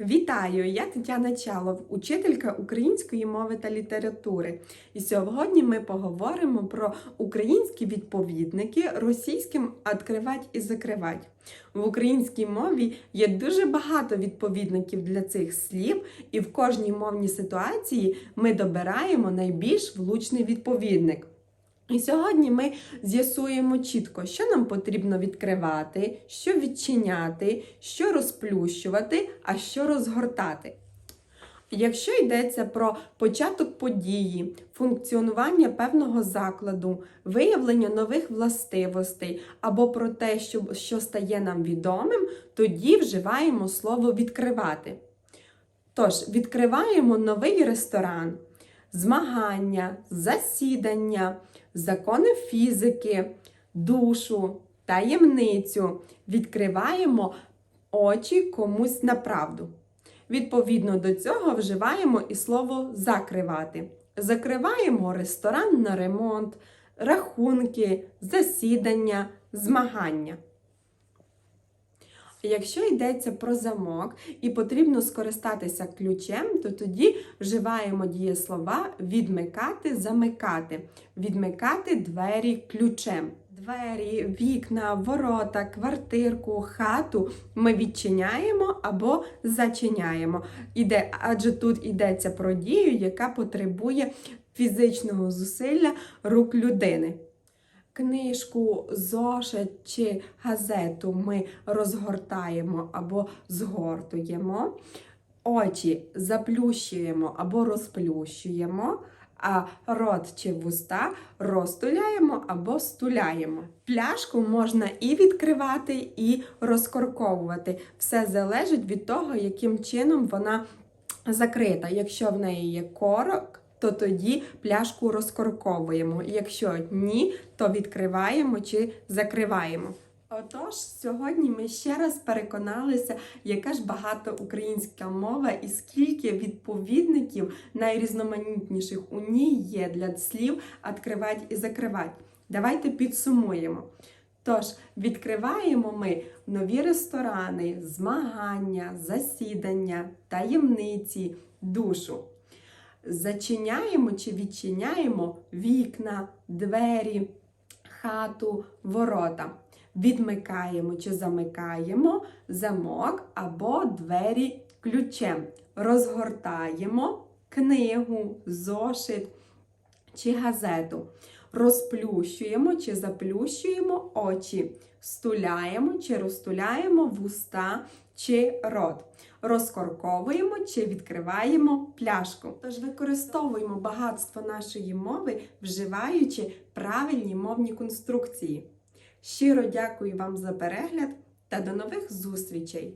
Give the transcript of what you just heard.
Вітаю! Я Тетяна Чалов, учителька української мови та літератури. І сьогодні ми поговоримо про українські відповідники російським «откривать» і закривать. В українській мові є дуже багато відповідників для цих слів, і в кожній мовній ситуації ми добираємо найбільш влучний відповідник. І сьогодні ми з'ясуємо чітко, що нам потрібно відкривати, що відчиняти, що розплющувати, а що розгортати. Якщо йдеться про початок події, функціонування певного закладу, виявлення нових властивостей або про те, що, що стає нам відомим, тоді вживаємо слово відкривати. Тож, відкриваємо новий ресторан, змагання, засідання, закони фізики, душу, таємницю. Відкриваємо очі комусь на правду. Відповідно до цього вживаємо і слово закривати. Закриваємо ресторан на ремонт, рахунки, засідання, змагання. Якщо йдеться про замок і потрібно скористатися ключем, то тоді вживаємо дієслова відмикати, замикати, відмикати двері ключем. Двері, вікна, ворота, квартирку, хату ми відчиняємо або зачиняємо. Іде, адже тут йдеться про дію, яка потребує фізичного зусилля рук людини. Книжку, зошит чи газету ми розгортаємо або згортуємо, очі заплющуємо або розплющуємо, а рот чи вуста розтуляємо або стуляємо. Пляшку можна і відкривати, і розкорковувати. Все залежить від того, яким чином вона закрита. Якщо в неї є корок, то тоді пляшку розкорковуємо. Якщо ні, то відкриваємо чи закриваємо. Отож, сьогодні ми ще раз переконалися, яка ж багата українська мова і скільки відповідників найрізноманітніших у ній є для слів «откривать» і закривать. Давайте підсумуємо. Тож, відкриваємо ми нові ресторани, змагання, засідання, таємниці, душу. Зачиняємо чи відчиняємо вікна, двері, хату, ворота. Відмикаємо чи замикаємо замок або двері ключем. Розгортаємо книгу, зошит чи газету. Розплющуємо чи заплющуємо очі. Стуляємо чи розтуляємо вуста чи рот. Розкорковуємо чи відкриваємо пляшку. Тож використовуємо багатство нашої мови, вживаючи правильні мовні конструкції. Щиро дякую вам за перегляд та до нових зустрічей!